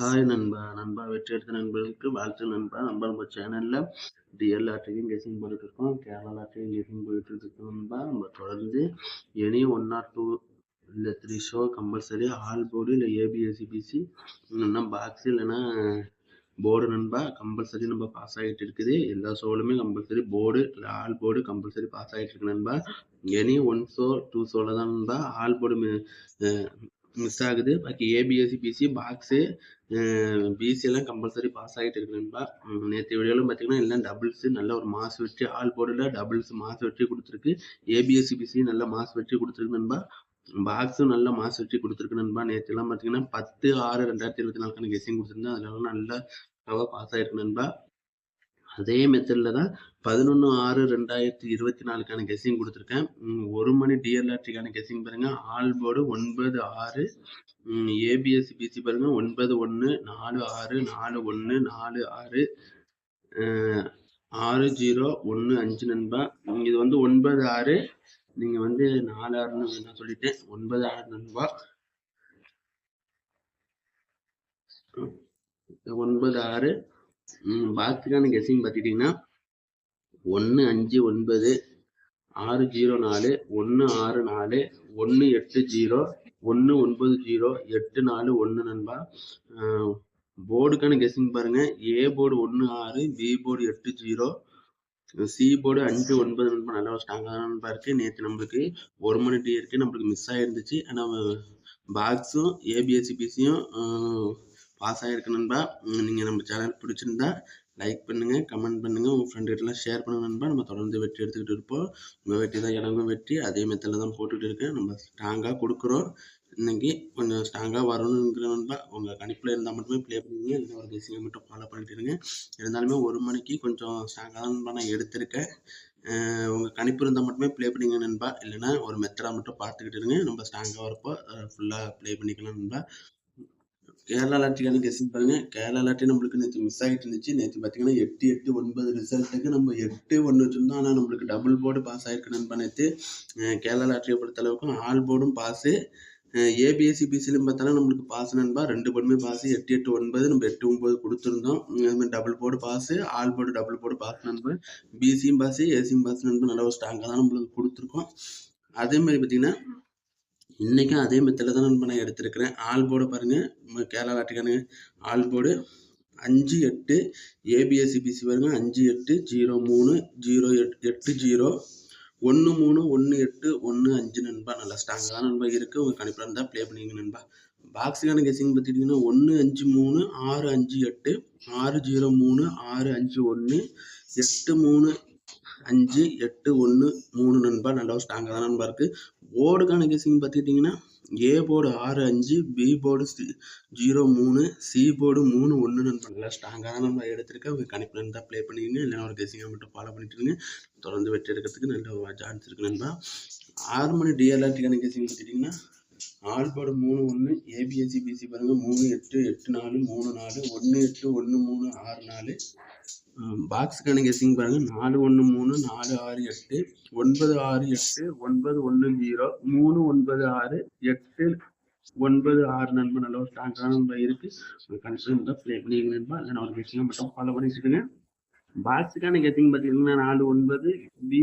Hi நண்பா. நண்பா வெற்றி எடுத்த நண்பர்களுக்கு வாழ்த்து நண்பா. நண்பா நம்ம சேனலில் டிஎல் லாட்டரியும் கேசிங் போயிட்டுருக்கோம் இருக்கோம். கேரளா லாட்டரியும் கேசிங் போயிட்டு நண்பா. நம்ம தொடர்ந்து எனி ஒன் ஆர் டூ இல்லை three show compulsory all board இல்லை A B S C B C இல்லைன்னா பாக்ஸ் இல்லைன்னா போர்டு நண்பா. கம்பல்சரி நம்ம பாஸ் ஆகிட்டு இருக்குது. எல்லா ஷோலுமே கம்பல்சரி போர்டு இல்லை ஆல் போர்டு கம்பல்சரி பாஸ் ஆகிட்டு இருக்கு நண்பா. எனி ஒன் ஷோ டூ ஷோவில் தான் நண்பா. ஆல் போர்டு மிஸ் ஆகுது. பாக்கி A B S C B C box B C எல்லாம் கம்பல்சரி பாஸ் ஆகிட்டு இருக்கு நண்பா. நேற்று வீடியோவில் பார்த்தீங்கன்னா எல்லாம் டபுள்ஸ் நல்ல ஒரு மாஸ் வெற்றி. ஆல் போர்டில் டபுள்ஸ் மாஸ் வெற்றி கொடுத்துருக்கு. ஏபிஎஸ்சி பிசி நல்ல மாஸ் வெற்றி கொடுத்துருக்கு நண்பா. பாக்ஸும் நல்ல மாஸ் வெற்றி கொடுத்துருக்கு நண்பா. நேற்று எல்லாம் பார்த்தீங்கன்னா பத்து ஆறு ரெண்டாயிரத்தி இருபத்தி நாலுக்கான கெஸிங் கொடுத்துருந்தேன். அதெல்லாம் நல்லா பாஸ் ஆகிருக்கு நண்பா. அதே மெத்தடில் தான் பதினொன்று ஆறு ரெண்டாயிரத்தி இருபத்தி நாலுக்கான கெஸிங் கொடுத்துருக்கேன். ஒரு மணி டிஎல்ஆர்டிக்கான கெஸிங் பாருங்கள் ஆல் போர்டு ஒன்பது ஆறு ஏபிஎஸ்சி பிசி பாருங்கள் ஒன்பது ஒன்று நாலு ஆறு நாலு ஒன்று நாலு ஆறு ஆறு ஜீரோ ஒன்று அஞ்சு நண்பா. இது வந்து ஒன்பது ஆறு நீங்கள் வந்து நாலு ஆறுன்னு நான் சொல்லிட்டேன். ஒன்பது ஆறு நண்பா. ஒன்பது ஆறு பாக்ஸுக்கான கெஸிங் பார்த்துக்கிட்டிங்கன்னா ஒன்று அஞ்சு ஒன்பது ஆறு ஜீரோ நாலு ஒன்று ஆறு நாலு ஒன்று எட்டு ஜீரோ ஒன்று ஒன்பது ஜீரோ எட்டு நாலு ஒன்று நண்பா. போர்டுக்கான கெஸிங் பாருங்கள் ஏ போர்டு ஒன்று ஆறு பி போர்டு எட்டு ஜீரோ சி போர்டு அஞ்சு ஒன்பது நண்பா. நல்லா ஸ்ட்ராங்காக நண்பா இருக்குது நேற்று நம்மளுக்கு ஒரு மணி டீ இருக்குது நம்மளுக்கு மிஸ் ஆகிருந்துச்சு ஆனால் பாக்ஸும் ஏபிஎஸ்சிபிசியும் பாஸ் ஆகிருக்கு நண்பா. நீங்கள் நம்ம சேனல் பிடிச்சிருந்தா லைக் பண்ணுங்கள் கமெண்ட் பண்ணுங்கள் உங்கள் ஃப்ரெண்டுகிட்டலாம் ஷேர் பண்ணுங்க நண்பா. நம்ம தொடர்ந்து வெற்றி எடுத்துக்கிட்டு இருப்போம். உங்கள் வெற்றி தான் எனக்கும் வெற்றி. அதே மெத்தடில் தான் போட்டுகிட்டு இருக்கேன் நம்ம ஸ்ட்ராங்காக கொடுக்குறோம். இன்றைக்கி கொஞ்சம் ஸ்ட்ராங்காக வரணுங்கிற நண்பா. உங்கள் கணிப்பில் இருந்தால் மட்டுமே ப்ளே பண்ணுங்க. இல்லை ஒரு பேசிங்க மட்டும் ஃபாலோ பண்ணிட்டு இருங்க. இருந்தாலுமே ஒரு மணிக்கு கொஞ்சம் ஸ்ட்ராங்காக தான் நண்பா நான் எடுத்திருக்கேன். உங்கள் கணிப்பு இருந்தால் மட்டுமே ப்ளே பண்ணிங்க நண்பா. இல்லைனா ஒரு மெத்தடாக மட்டும் பார்த்துக்கிட்டு இருங்க. நம்ம ஸ்ட்ராங்காக வரப்போ ஃபுல்லாக ப்ளே பண்ணிக்கலாம் நண்பா. கேரளா லாட்டரிக்கான கெஸ்டிங் பாருங்கள் கேரளா லாட்டரி நம்மளுக்கு நேற்று மிஸ் ஆகிட்டு இருந்துச்சு. நேற்று பார்த்தீங்கன்னா எட்டு எட்டு ஒன்பது ரிசல்ட்டுக்கு நம்ம எட்டு ஒன்று வச்சுருந்தோம் ஆனால் நம்மளுக்கு டபுள் போர்டு பாஸ் ஆகிருக்கு நண்பா நேற்று கேரளா லாட்டரியை பொறுத்த அளவுக்கு ஆல் போர்டும் பாஸு ஏபிஎஸ்சி பிசிலும் பார்த்தாலும் நம்மளுக்கு பாஸ் நண்பா. ரெண்டு போர்டுமே பாஸ் எட்டு எட்டு ஒன்பது நம்ம எட்டு ஒன்பது கொடுத்துருந்தோம். அதுமாதிரி double board pass all board double board pass நண்பா. பிசியும் பாஸ் ஏசியும் பாஸ் நண்பா. நல்ல ஒரு ஸ்ட்ராங்காக தான் நம்மளுக்கு கொடுத்துருக்கோம். அதேமாதிரி பார்த்தீங்கன்னா இன்றைக்கும் அதே மெத்தில் தான் நண்பா நான் எடுத்திருக்கிறேன் ஆல் போர்டு பாருங்கள் கேரளா லாட்டுக்கான ஆல் போர்டு அஞ்சு எட்டு ஏபிஎஸ்சிபிசி பாருங்கள் அஞ்சு எட்டு ஜீரோ மூணு ஜீரோ எட் எட்டு ஜீரோ. ஒன்று மூணு ஒன்று எட்டு ஒன்று அஞ்சு நண்பா. நல்லா ஸ்ட்ராங்காக தான் நண்பா இருக்குது உங்கள் கணிப்பில் இருந்தால் ப்ளே பண்ணிங்க நண்பா. பாக்ஸுக்கான கெஸிங் பார்த்துட்டிங்கன்னா ஒன்று அஞ்சு மூணு ஆறு அஞ்சு எட்டு ஆறு ஜீரோ மூணு ஆறு அஞ்சு ஒன்று எட்டு மூணு அஞ்சு எட்டு ஒன்று மூணு நண்பா நல்லா ஸ்ட்ராங்காக தான் நண்பா இருக்குது போர்டுக்கான கெஸிங் பார்த்துக்கிட்டிங்கன்னா ஏ போர்டு ஆறு அஞ்சு பி போர்டு ஜீரோ மூணு சி போர்டு மூணு ஒன்று நண்பா நல்லா ஸ்ட்ராங்காக தான் நம்ம எடுத்திருக்கேன் உங்கள் கணிப்பில் இருந்தால் ப்ளே பண்ணிக்கங்க. இல்லைனா ஒரு கெசிங்காக மட்டும் ஃபாலோ பண்ணிட்டு இருங்க. தொடர்ந்து வெற்றி எடுக்கிறதுக்கு நல்ல சான்ஸ் இருக்குது நண்பா. ஆறு மணி டிஎல்ஆர்டிக்கான கெஸிங் பார்த்துக்கிட்டிங்கன்னா ஆல் மூணு ஒன்று ஏபிஎஸ்சி பிசி பாருங்கள் மூணு எட்டு எட்டு நாலு மூணு நாலு ஒன்று எட்டு ஒன்று மூணு ஆறு நாலு. பாக்ஸுக்கான கெஸ்ஸிங் பாருங்கள் நாலு ஒன்று மூணு நாலு ஆறு எட்டு ஒன்பது ஆறு எட்டு ஒன்பது ஒன்று ஜீரோ மூணு ஒன்பது ஆறு எட்டு ஒன்பது ஆறு நண்பர் நல்ல ஒரு ஸ்ட்ராங்கான நண்பர் இருக்குது கன்ஃபார்ம் தான் ப்ளே பண்ணிங்க நண்பா. இல்லை நான் ஒரு விஷயம் மட்டும் ஃபாலோ பண்ணிட்டு இருக்கேன் பாக்ஸுக்கான கெத்திங் பார்த்தீங்கன்னா நாலு ஒன்பது பி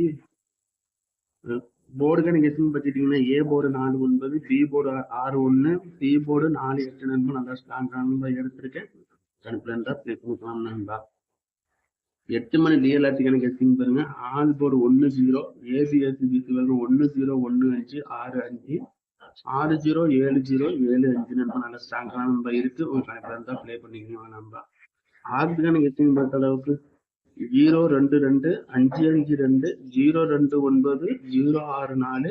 போர்டுக்கான கெஸ்ஸிங் பார்த்துட்டிங்கன்னா ஏ போர்டு நாலு ஒன்பது பி போர்டு ஆறு ஒன்று சி போர்டு நாலு எட்டு நண்பர் நல்லா ஸ்ட்ராங்கான எடுத்திருக்கேன். கணிப்பில் இருந்தால் ப்ளே பண்ணிக்கலாம் நண்பா. எட்டு மணி டிஎல்ஆர்டிக்கான கெஸ்டிங் பாருங்க. ஆல் போர்டு ஒன்று zero A C S C B C வரும். ஒன்று ஜீரோ ஒன்று அஞ்சு ஆறு அஞ்சு. ஆறு ஜீரோ ஏழு ஜீரோ ஏழு அஞ்சு நம்ம நல்ல ஸ்ட்ராங்கான நம்பர் இருக்கு. உங்க கணக்கில் இருந்தால் ப்ளே பண்ணிக்கணும் நம்ம ஆறுக்கான கெஸ்டிங் பொறுத்த அளவுக்கு ஜீரோ ரெண்டு ரெண்டு அஞ்சு அஞ்சு ரெண்டு ஜீரோ ரெண்டு ஒன்பது ஜீரோ ஆறு நாலு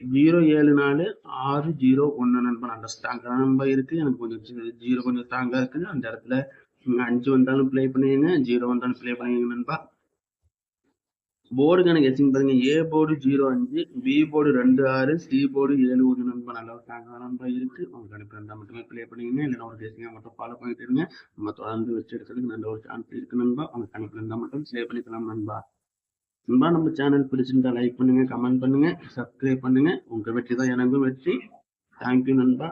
ஜீரோ ஏழு நாலு ஆறு ஜீரோ ஒன்று நண்பர் நல்ல ஸ்ட்ராங்கான நம்பர் இருக்கு. எனக்கு கொஞ்சம் ஜீரோ கொஞ்சம் ஸ்ட்ராங்காக இருக்குது அந்த இடத்துல அஞ்சு வந்தாலும் ப்ளே பண்ணிடுங்க ஜீரோ வந்தாலும் ப்ளே பண்ணிடுங்க நண்பா. போர்டுக்கான கெஸ்டிங் பாருங்க ஏ போர்டு ஜீரோ அஞ்சு பி போர்டு ரெண்டு ஆறு சி போர்டு ஏழு ஒன்று நண்பா நல்ல ஒரு நண்பா இருக்கு. உங்க அனுப்பி இருந்தால் மட்டுமே ப்ளே பண்ணிக்கோங்க. இல்லை ஒரு கெஸ்டிங்கை மட்டும் ஃபாலோ பண்ணிட்டு இருங்க. நம்ம தொடர்ந்து வச்சு எடுக்கிறதுக்கு நல்ல ஒரு சான்ஸ் இருக்கு நண்பா. உங்க கணிப்பு இருந்தால் மட்டும் ப்ளே பண்ணிக்கலாம் நண்பா. நண்பா நம்ம சேனல் பிடிச்சிருந்தா லைக் பண்ணுங்க கமெண்ட் பண்ணுங்க சப்ஸ்கிரைப் பண்ணுங்க. உங்க வெற்றி தான் எனக்கும் வெற்றி. தேங்க்யூ நண்பா.